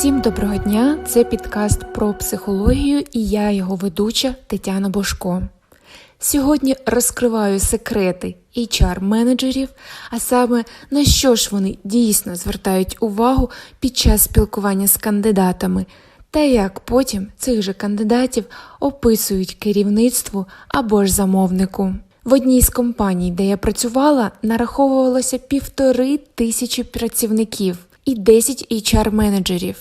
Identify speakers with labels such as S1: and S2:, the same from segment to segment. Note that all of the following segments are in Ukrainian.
S1: Всім доброго дня! Це підкаст про психологію і я його ведуча Тетяна Бошко. Сьогодні розкриваю секрети HR-менеджерів, а саме на що ж вони дійсно звертають увагу під час спілкування з кандидатами, та як потім цих же кандидатів описують керівництву або ж замовнику. В одній з компаній, де я працювала, нараховувалося півтори тисячі працівників і 10 HR-менеджерів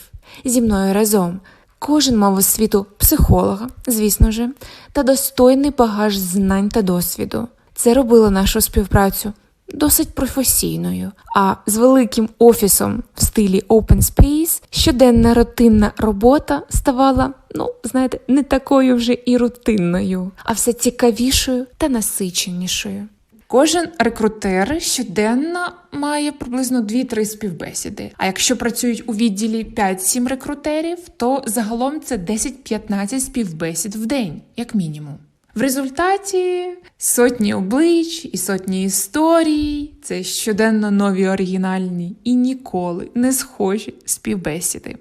S1: зі мною разом. Кожен мав освіту психолога, звісно ж, та достойний багаж знань та досвіду. Це робило нашу співпрацю досить професійною. А з великим офісом в стилі Open Space щоденна рутинна робота ставала, ну, знаєте, не такою вже і рутинною, а все цікавішою та насиченішою. Кожен рекрутер щоденно має приблизно 2-3 співбесіди. А якщо працюють у відділі 5-7 рекрутерів, то загалом це 10-15 співбесід в день, як мінімум. В результаті сотні облич і сотні історій, це щоденно нові оригінальні і ніколи не схожі співбесіди.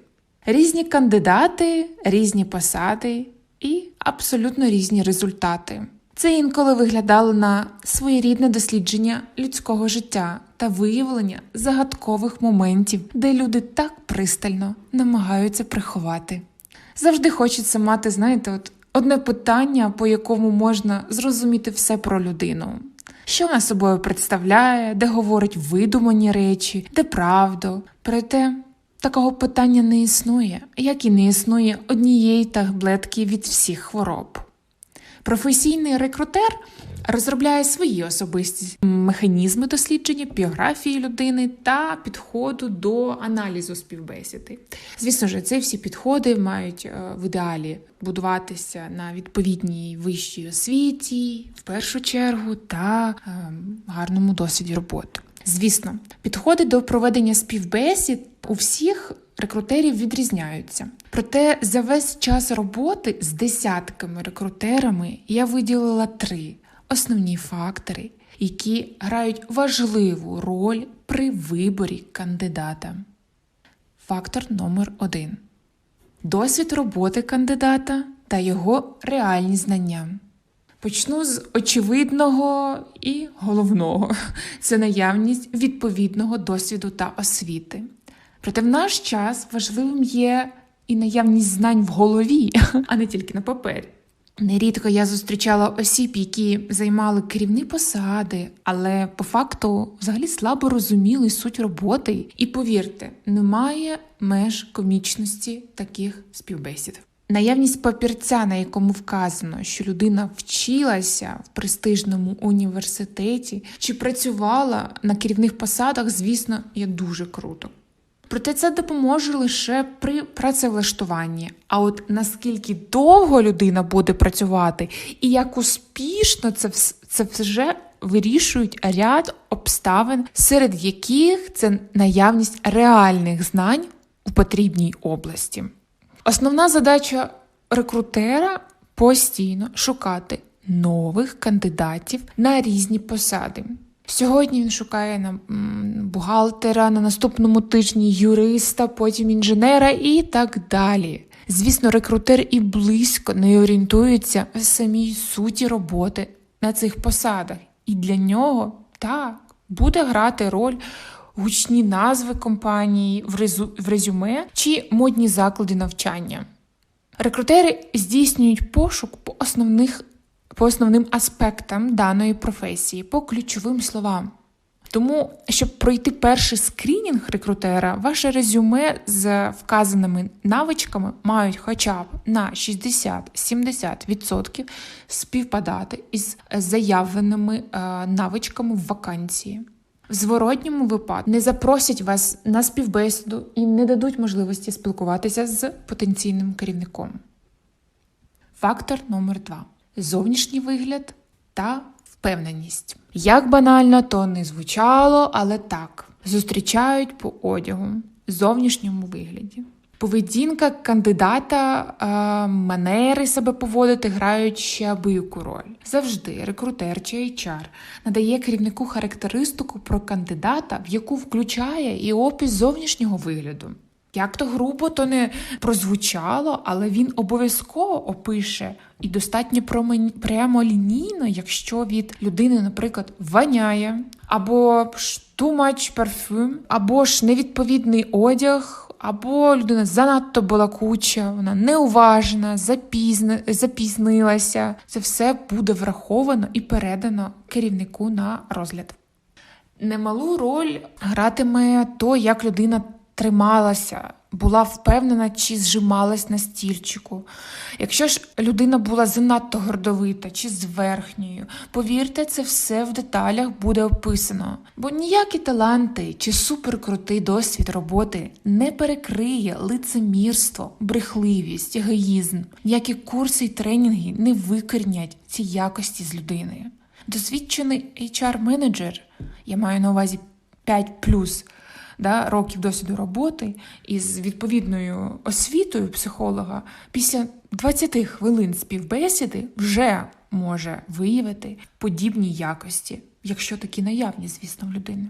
S1: Різні кандидати, різні посади і абсолютно різні результати. Це інколи виглядало на своєрідне дослідження людського життя та виявлення загадкових моментів, де люди так пристально намагаються приховати. Завжди хочеться мати, знаєте, от одне питання, по якому можна зрозуміти все про людину. Що вона собою представляє, де говорить видумані речі, де правду. Проте такого питання не існує, як і не існує однієї таблетки від всіх хвороб. Професійний рекрутер розробляє свої особисті механізми дослідження біографії людини та підходу до аналізу співбесіди. Звісно ж, ці всі підходи мають е, в ідеалі будуватися на відповідній вищій освіті, в першу чергу, та ем, гарному досвіді роботи. Звісно, підходи до проведення співбесід у всіх рекрутерів відрізняються. Проте за весь час роботи з десятками рекрутерами я виділила три основні фактори, які грають важливу роль при виборі кандидата. Фактор номер один досвід роботи кандидата та його реальні знання. Почну з очевидного і головного це наявність відповідного досвіду та освіти. Проте в наш час важливим є і наявність знань в голові, а не тільки на папері. Нерідко я зустрічала осіб, які займали керівні посади, але по факту взагалі слабо розуміли суть роботи. І повірте, немає меж комічності таких співбесід. Наявність папірця, на якому вказано, що людина вчилася в престижному університеті чи працювала на керівних посадах, звісно, є дуже круто. Проте це допоможе лише при працевлаштуванні. А от наскільки довго людина буде працювати, і як успішно це це вже вирішують ряд обставин, серед яких це наявність реальних знань у потрібній області. Основна задача рекрутера постійно шукати нових кандидатів на різні посади. Сьогодні він шукає на бухгалтера, на наступному тижні юриста, потім інженера і так далі. Звісно, рекрутер і близько не орієнтується в самій суті роботи на цих посадах. І для нього так буде грати роль гучні назви компанії в, резю... в резюме чи модні заклади навчання. Рекрутери здійснюють пошук по основних по основним аспектам даної професії, по ключовим словам. Тому, щоб пройти перший скринінг рекрутера, ваше резюме з вказаними навичками мають хоча б на 60-70% співпадати із заявленими е, навичками в вакансії. В зворотньому випадку не запросять вас на співбесіду і не дадуть можливості спілкуватися з потенційним керівником. Фактор номер 2 зовнішній вигляд та впевненість. Як банально то не звучало, але так зустрічають по одягу, зовнішньому вигляді. Поведінка кандидата, манери себе поводити грають ще абияку роль. Завжди рекрутер чи HR надає керівнику характеристику про кандидата, в яку включає і опис зовнішнього вигляду. Як то грубо, то не прозвучало, але він обов'язково опише і достатньо прямолінійно, якщо від людини, наприклад, воняє, або ж too much perfume, або ж невідповідний одяг, або людина занадто балакуча, вона неуважна, запізна, запізнилася. Це все буде враховано і передано керівнику на розгляд. Немалу роль гратиме то, як людина трималася, була впевнена чи зжималась на стільчику. Якщо ж людина була занадто гордовита чи зверхньою, повірте, це все в деталях буде описано. Бо ніякі таланти чи суперкрутий досвід роботи не перекриє лицемірство, брехливість, егоїзм. Ніякі курси й тренінги не викорнять ці якості з людини. Досвідчений HR-менеджер, я маю на увазі 5 плюс да, років досвіду роботи із відповідною освітою психолога, після 20 хвилин співбесіди вже може виявити подібні якості, якщо такі наявні, звісно, в людини.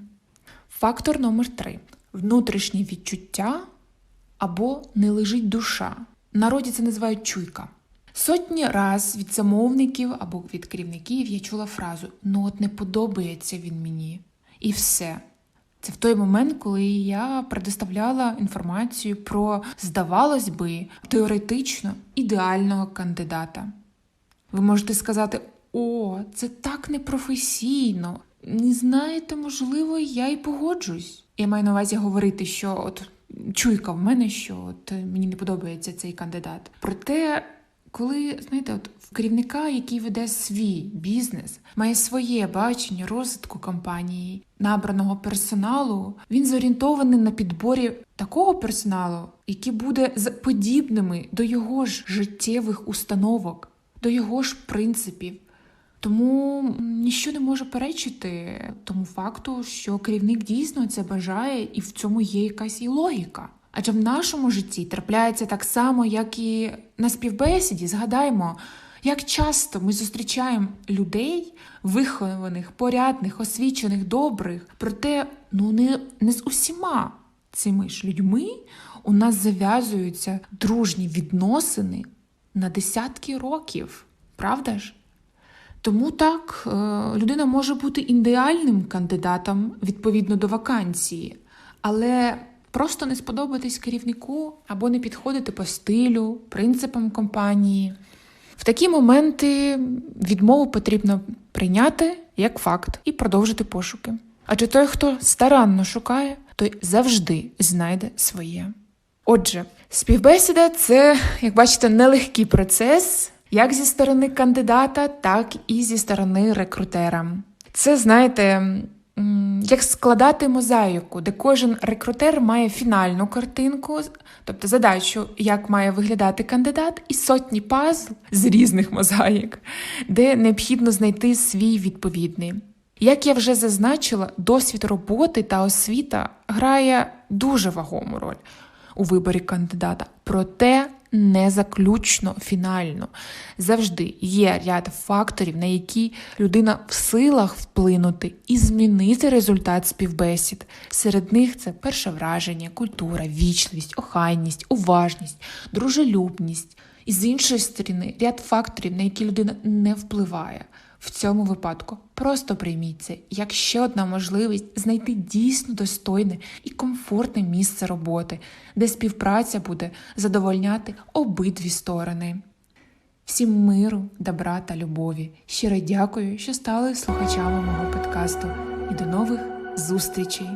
S1: Фактор номер три внутрішнє відчуття або не лежить душа. Народі це називають чуйка. Сотні раз від замовників або від керівників я чула фразу Ну от не подобається він мені. І все. Це в той момент, коли я предоставляла інформацію про, здавалось би, теоретично ідеального кандидата. Ви можете сказати: О, це так непрофесійно. Не знаєте, можливо, я й погоджусь. Я маю на увазі говорити, що от чуйка в мене, що от мені не подобається цей кандидат. Проте, коли знаєте, от в керівника, який веде свій бізнес, має своє бачення розвитку компанії, набраного персоналу, він зорієнтований на підборі такого персоналу, який буде з подібними до його ж життєвих установок, до його ж принципів. Тому ніщо не може перечити тому факту, що керівник дійсно це бажає, і в цьому є якась і логіка. Адже в нашому житті трапляється так само, як і на співбесіді. Згадаймо, як часто ми зустрічаємо людей, вихованих, порядних, освічених, добрих, проте ну не, не з усіма цими ж людьми у нас зав'язуються дружні відносини на десятки років, правда ж? Тому так, е, людина може бути ідеальним кандидатом відповідно до вакансії, але просто не сподобатись керівнику або не підходити по стилю, принципам компанії. В такі моменти відмову потрібно прийняти як факт і продовжити пошуки. Адже той, хто старанно шукає, той завжди знайде своє. Отже, співбесіда це, як бачите, нелегкий процес, як зі сторони кандидата, так і зі сторони рекрутера. Це, знаєте, як складати мозаїку, де кожен рекрутер має фінальну картинку, тобто задачу, як має виглядати кандидат, і сотні пазл з різних мозаїк, де необхідно знайти свій відповідний. Як я вже зазначила, досвід роботи та освіта грає дуже вагому роль у виборі кандидата, проте не заключно фінально. Завжди є ряд факторів, на які людина в силах вплинути і змінити результат співбесід. Серед них це перше враження, культура, вічливість, охайність, уважність, дружелюбність. І з іншої сторони, ряд факторів, на які людина не впливає. В цьому випадку просто прийміть це як ще одна можливість знайти дійсно достойне і комфортне місце роботи, де співпраця буде задовольняти обидві сторони. Всім миру, добра та любові. Щиро дякую, що стали слухачами мого подкасту. І до нових зустрічей!